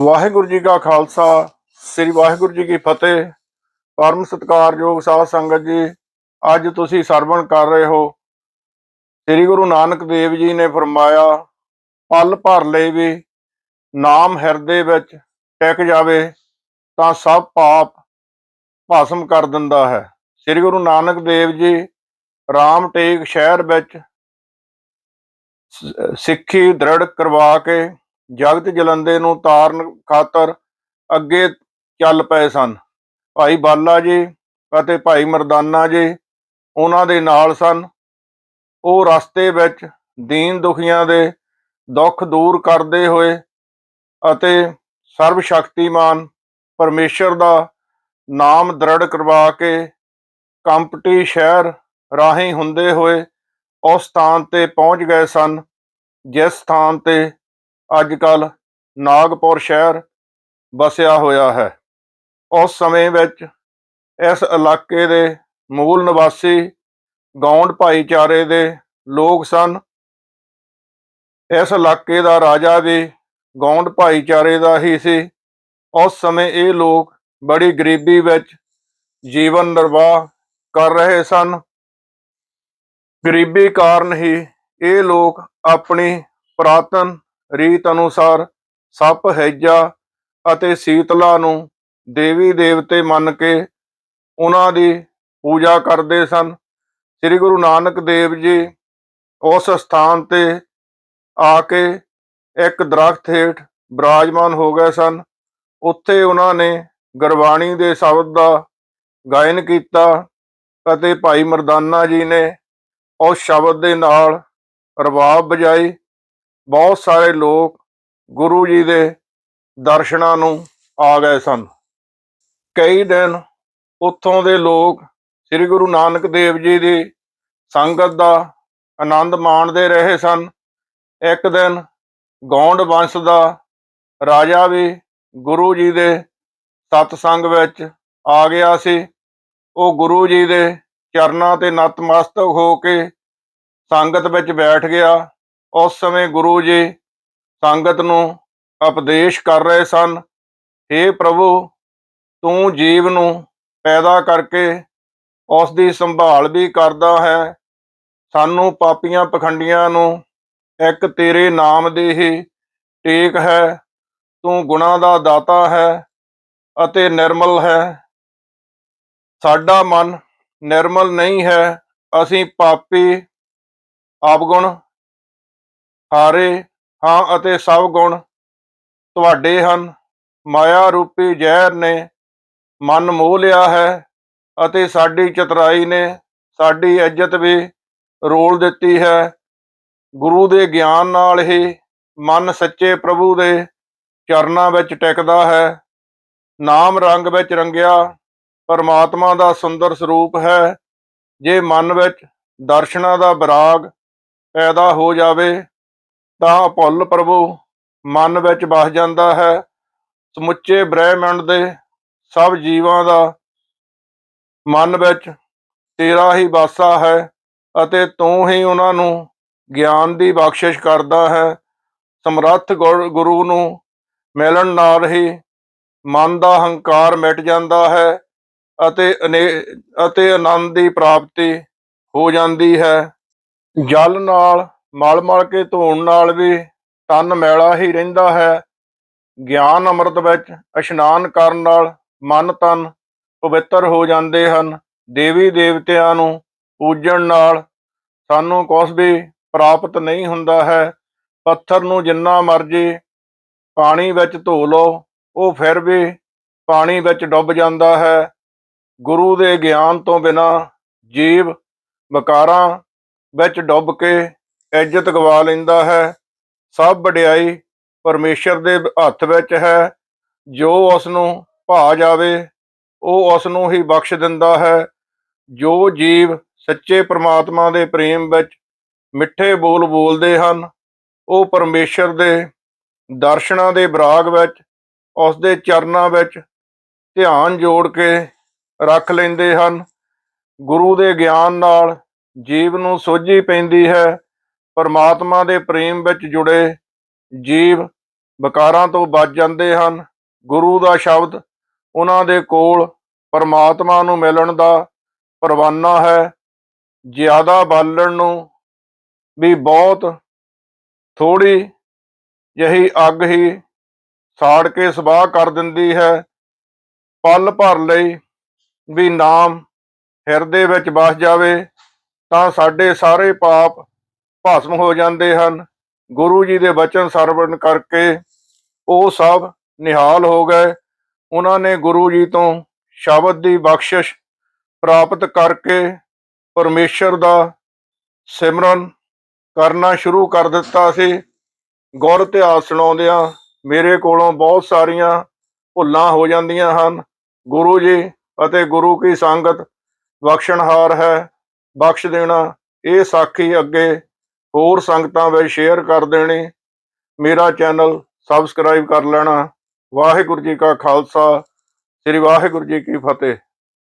ਵਾਹਿਗੁਰੂ ਜੀ ਕਾ ਖਾਲਸਾ, ਸ੍ਰੀ ਵਾਹਿਗੁਰੂ ਜੀ ਕੀ ਫਤਿਹ। ਪਰਮ ਸਤਿਕਾਰਯੋਗ ਸਾਧ ਸੰਗਤ ਜੀ, ਅੱਜ ਤੁਸੀਂ ਸਰਵਣ ਕਰ ਰਹੇ ਹੋ। ਸ੍ਰੀ ਗੁਰੂ ਨਾਨਕ ਦੇਵ ਜੀ ਨੇ ਫਰਮਾਇਆ, ਪਲ ਭਰ ਲਈ ਵੀ ਨਾਮ ਹਿਰਦੇ ਵਿੱਚ ਟਿਕ ਜਾਵੇ, ਤਾਂ ਸਭ ਪਾਪ ਭਸਮ ਕਰ ਦਿੰਦਾ ਹੈ। ਸ੍ਰੀ ਗੁਰੂ ਨਾਨਕ ਦੇਵ ਜੀ ਰਾਮਟੇਕ ਸ਼ਹਿਰ ਵਿੱਚ ਸਿੱਖੀ ਦ੍ਰਿੜ ਕਰਵਾ ਕੇ ਜਗਤ ਜਲੰਦੇ ਨੂੰ ਤਾਰਨ ਖਾਤਰ ਅੱਗੇ ਚੱਲ ਪਏ ਸਨ। ਭਾਈ ਬਾਲਾ ਜੀ ਅਤੇ ਭਾਈ ਮਰਦਾਨਾ ਜੀ ਉਹਨਾਂ ਦੇ ਨਾਲ ਸਨ। ਉਹ ਰਸਤੇ ਵਿੱਚ ਦੀਨ ਦੁਖੀਆਂ ਦੇ ਦੁੱਖ ਦੂਰ ਕਰਦੇ ਹੋਏ ਅਤੇ ਸਰਵ ਸ਼ਕਤੀਮਾਨ ਪਰਮੇਸ਼ਰ ਦਾ ਨਾਮ ਦ੍ਰਿੜ ਕਰਵਾ ਕੇ ਕੰਪਟੀ ਸ਼ਹਿਰ ਰਾਹੀਂ ਹੁੰਦੇ ਹੋਏ ਉਸ ਸਥਾਨ ਤੇ ਪਹੁੰਚ ਗਏ ਸਨ, ਜਿਸ ਸਥਾਨ ਤੇ ਅੱਜ ਕੱਲ ਨਾਗਪੁਰ ਸ਼ਹਿਰ ਵਸਿਆ ਹੋਇਆ ਹੈ। ਉਸ ਸਮੇਂ ਵਿੱਚ ਇਸ ਇਲਾਕੇ ਦੇ ਮੂਲ ਨਿਵਾਸੀ ਗੌਂਡ ਭਾਈਚਾਰੇ ਦੇ ਲੋਕ ਸਨ। ਇਸ ਇਲਾਕੇ ਦਾ ਰਾਜਾ ਵੀ ਗੌਂਡ ਭਾਈਚਾਰੇ ਦਾ ਹੀ ਸੀ। ਉਸ ਸਮੇਂ ਇਹ ਲੋਕ ਬੜੀ ਗਰੀਬੀ ਵਿੱਚ ਜੀਵਨ ਨਿਰਵਾਹ ਕਰ ਰਹੇ ਸਨ। ਗਰੀਬੀ ਕਾਰਨ ਹੀ ਇਹ ਲੋਕ ਆਪਣੀ ਪ੍ਰਾਤਨ ਰੀਤ ਅਨੁਸਾਰ ਸੱਪ ਹੈਜਾ ਅਤੇ ਸੀਤਲਾ ਨੂੰ ਦੇਵੀ ਦੇਵਤੇ ਮੰਨ ਕੇ ਉਹਨਾਂ ਦੀ ਪੂਜਾ ਕਰਦੇ ਸਨ। ਸ੍ਰੀ ਗੁਰੂ ਨਾਨਕ ਦੇਵ ਜੀ ਉਸ ਸਥਾਨ ਤੇ ਆ ਕੇ ਇੱਕ ਦਰਖਤ ਹੇਠ ਬਿਰਾਜਮਾਨ ਹੋ ਗਏ ਸਨ। ਉੱਥੇ ਉਹਨਾਂ ਨੇ ਗੁਰਬਾਣੀ ਦੇ ਸ਼ਬਦ ਦਾ ਗਾਇਨ ਕੀਤਾ ਅਤੇ ਭਾਈ ਮਰਦਾਨਾ ਜੀ ਨੇ ਉਸ ਸ਼ਬਦ ਦੇ ਨਾਲ ਰਬਾਬ ਵਜਾਈ ਬਹੁਤ ਸਾਰੇ ਲੋਕ ਗੁਰੂ ਜੀ ਦੇ ਦਰਸ਼ਨਾਂ ਨੂੰ ਆ ਗਏ ਸਨ। ਕਈ ਦਿਨ ਉੱਥੋਂ ਦੇ ਲੋਕ ਸ੍ਰੀ ਗੁਰੂ ਨਾਨਕ ਦੇਵ ਜੀ ਦੀ ਸੰਗਤ ਦਾ ਆਨੰਦ ਮਾਣਦੇ ਰਹੇ ਸਨ। ਇੱਕ ਦਿਨ ਗੌਂਡ ਵੰਸ਼ ਦਾ ਰਾਜਾ ਵੀ ਗੁਰੂ ਜੀ ਦੇ ਸਤਸੰਗ ਵਿੱਚ ਆ ਗਿਆ ਸੀ। ਉਹ ਗੁਰੂ ਜੀ ਦੇ ਚਰਨਾਂ ਤੇ ਨਤਮਸਤਕ ਹੋ ਕੇ ਸੰਗਤ ਵਿੱਚ ਬੈਠ ਗਿਆ। ਉਸ ਸਮੇਂ ਗੁਰੂ ਜੀ ਸੰਗਤ ਨੂੰ ਉਪਦੇਸ਼ ਕਰ ਰਹੇ ਸਨ हे ਪ੍ਰਭੂ, ਤੂੰ ਜੀਵ ਨੂੰ ਪੈਦਾ ਕਰਕੇ ਉਸ ਦੀ ਸੰਭਾਲ ਵੀ ਕਰਦਾ ਹੈ। ਸਾਨੂੰ ਪਾਪੀਆਂ ਪਖੰਡੀਆਂ ਨੂੰ ਇੱਕ ਤੇਰੇ ਨਾਮ ਦੀ ਹੀ ਟੇਕ ਹੈ। ਤੂੰ ਗੁਣਾ ਦਾ ਦਾਤਾ ਹੈ ਅਤੇ ਨਿਰਮਲ ਹੈ। ਸਾਡਾ ਮਨ ਨਿਰਮਲ ਨਹੀਂ ਹੈ। ਅਸੀਂ ਪਾਪੀ ਆਪਗੁਣ ਹਾਰੇ ਹਾਂ ਅਤੇ ਸਭ ਗੁਣ ਤੁਹਾਡੇ ਹਨ। ਮਾਇਆ ਰੂਪੀ ਜ਼ਹਿਰ ਨੇ ਮਨ ਮੋਹ ਲਿਆ ਹੈ ਅਤੇ ਸਾਡੀ ਚਤਰਾਈ ਨੇ ਸਾਡੀ ਇੱਜ਼ਤ ਵੀ ਰੋਲ ਦਿੱਤੀ ਹੈ। ਗੁਰੂ ਦੇ ਗਿਆਨ ਨਾਲ ਹੀ ਮਨ ਸੱਚੇ ਪ੍ਰਭੂ ਦੇ ਚਰਨਾਂ ਵਿੱਚ ਟਿਕਦਾ ਹੈ। ਨਾਮ ਰੰਗ ਵਿੱਚ ਰੰਗਿਆ ਪਰਮਾਤਮਾ ਦਾ ਸੁੰਦਰ ਸਰੂਪ ਹੈ। ਜੇ ਮਨ ਵਿੱਚ ਦਰਸ਼ਨਾਂ ਦਾ ਵਿਰਾਗ ਪੈਦਾ ਹੋ ਜਾਵੇ ਤਾਂ ਅਪੁੱਲ ਪ੍ਰਭੂ, ਮਨ ਵਿੱਚ ਵਸ ਜਾਂਦਾ ਹੈ। ਸਮੁੱਚੇ ਬ੍ਰਹਿਮੰਡ ਦੇ ਸਭ ਜੀਵਾਂ ਦਾ ਮਨ ਵਿੱਚ ਤੇਰਾ ਹੀ ਵਾਸਾ ਹੈ ਅਤੇ ਤੂੰ ਹੀ ਉਹਨਾਂ ਨੂੰ ਗਿਆਨ ਦੀ ਬਖਸ਼ਿਸ਼ ਕਰਦਾ ਹੈ। ਸਮਰੱਥ ਗੁਰ- ਗੁਰੂ ਨੂੰ ਮਿਲਣ ਨਾਲ ਹੀ ਮਨ ਦਾ ਹੰਕਾਰ ਮਿਟ ਜਾਂਦਾ ਹੈ ਅਤੇ ਅਨੇ- ਅਤੇ ਆਨੰਦ ਦੀ ਪ੍ਰਾਪਤੀ ਹੋ ਜਾਂਦੀ ਹੈ। ਜਲ ਨਾਲ ਮਲ ਮਲ ਕੇ ਧੋਣ ਨਾਲ ਵੀ ਤਨ ਮੈਲਾ ਹੀ ਰਹਿੰਦਾ ਹੈ। ਗਿਆਨ ਅੰਮ੍ਰਿਤ ਵਿੱਚ ਇਸ਼ਨਾਨ ਕਰਨ ਨਾਲ ਮਨ ਤਨ ਪਵਿੱਤਰ ਹੋ ਜਾਂਦੇ ਹਨ। ਦੇਵੀ ਦੇਵਤਿਆਂ ਨੂੰ ਪੂਜਣ ਨਾਲ ਸਾਨੂੰ ਕੁਛ ਵੀ ਪ੍ਰਾਪਤ ਨਹੀਂ ਹੁੰਦਾ ਹੈ। ਪੱਥਰ ਨੂੰ ਜਿੰਨਾ ਮਰਜ਼ੀ ਪਾਣੀ ਵਿੱਚ ਧੋ ਲਓ, ਉਹ ਫਿਰ ਵੀ ਪਾਣੀ ਵਿੱਚ ਡੁੱਬ ਜਾਂਦਾ ਹੈ। ਗੁਰੂ ਦੇ ਗਿਆਨ ਤੋਂ ਬਿਨਾ ਜੀਵ ਵਿਕਾਰਾਂ ਵਿੱਚ ਡੁੱਬ ਕੇ ਇੱਜ਼ਤ ਗਵਾ ਲੈਂਦਾ ਹੈ। ਸਭ ਵਡਿਆਈ ਪਰਮੇਸ਼ਰ ਦੇ ਹੱਥ ਵਿੱਚ ਹੈ। ਜੋ ਉਸ ਨੂੰ ਭਾ ਜਾਵੇ, ਉਹ ਉਸ ਨੂੰ ਹੀ ਬਖਸ਼ ਦਿੰਦਾ ਹੈ। ਜੋ ਜੀਵ ਸੱਚੇ ਪ੍ਰਮਾਤਮਾ ਦੇ ਪ੍ਰੇਮ ਵਿੱਚ ਮਿੱਠੇ ਬੋਲ ਬੋਲਦੇ ਹਨ, ਉਹ ਪਰਮੇਸ਼ਰ ਦੇ ਦਰਸ਼ਨਾਂ ਦੇ ਬਰਾਗ ਵਿੱਚ ਉਸ ਦੇ ਚਰਨਾਂ ਵਿੱਚ ਧਿਆਨ ਜੋੜ ਕੇ ਰੱਖ ਲੈਂਦੇ ਹਨ। ਗੁਰੂ ਦੇ ਗਿਆਨ ਨਾਲ ਜੀਵ ਨੂੰ ਸੋਝੀ ਪੈਂਦੀ ਹੈ। ਪਰਮਾਤਮਾ ਦੇ ਪ੍ਰੇਮ ਵਿੱਚ ਜੁੜੇ ਜੀਵ ਵਿਕਾਰਾਂ ਤੋਂ ਬਚ ਜਾਂਦੇ ਹਨ। ਗੁਰੂ ਦਾ ਸ਼ਬਦ ਉਹਨਾਂ ਦੇ ਕੋਲ ਪਰਮਾਤਮਾ ਨੂੰ ਮਿਲਣ ਦਾ ਪਰਵਾਨਾ ਹੈ। ਜ਼ਿਆਦਾ ਬਾਲਣ ਨੂੰ ਵੀ ਬਹੁਤ ਥੋੜੀ ਜਿਹੀ ਅੱਗ ਹੀ ਸਾੜ ਕੇ ਸਵਾਹ ਕਰ ਦਿੰਦੀ ਹੈ। ਪਲ ਭਰ ਲਈ ਵੀ ਨਾਮ ਹਿਰਦੇ ਵਿੱਚ ਵਸ ਜਾਵੇ ਤਾਂ ਸਾਡੇ ਸਾਰੇ ਪਾਪ ਭਸਮ ਹੋ ਜਾਂਦੇ ਹਨ। ਗੁਰੂ ਜੀ ਦੇ ਬਚਨ ਸਰਵਣ ਕਰਕੇ ਉਹ ਸਭ ਨਿਹਾਲ ਹੋ ਗਏ। ਉਹਨਾਂ ਨੇ ਗੁਰੂ ਜੀ ਤੋਂ ਸ਼ਬਦ ਦੀ ਬਖਸ਼ਿਸ਼ ਪ੍ਰਾਪਤ ਕਰਕੇ ਪਰਮੇਸ਼ਰ ਦਾ ਸਿਮਰਨ ਕਰਨਾ ਸ਼ੁਰੂ ਕਰ ਦਿੱਤਾ ਸੀ। ਗੁਰ ਇਤਿਹਾਸ ਸੁਣਾਉਂਦਿਆਂ ਮੇਰੇ ਕੋਲੋਂ ਬਹੁਤ ਸਾਰੀਆਂ ਭੁੱਲਾਂ ਹੋ ਜਾਂਦੀਆਂ ਹਨ। ਗੁਰੂ ਜੀ ਅਤੇ ਗੁਰੂ ਕੀ ਸੰਗਤ ਬਖਸ਼ਣਹਾਰ ਹੈ। ਬਖਸ਼ ਦੇਣਾ ਇਹ ਸਾਖੀ ਅੱਗੇ ਹੋਰ ਸੰਗਤਾਂ ਵਿੱਚ ਸ਼ੇਅਰ ਕਰ ਦੇਣੀ। ਮੇਰਾ ਚੈਨਲ ਸਬਸਕ੍ਰਾਈਬ ਕਰ ਲੈਣਾ। ਵਾਹਿਗੁਰੂ ਜੀ ਕਾ ਖਾਲਸਾ। ਸ੍ਰੀ ਵਾਹਿਗੁਰੂ ਜੀ ਕੀ ਫਤਿਹ।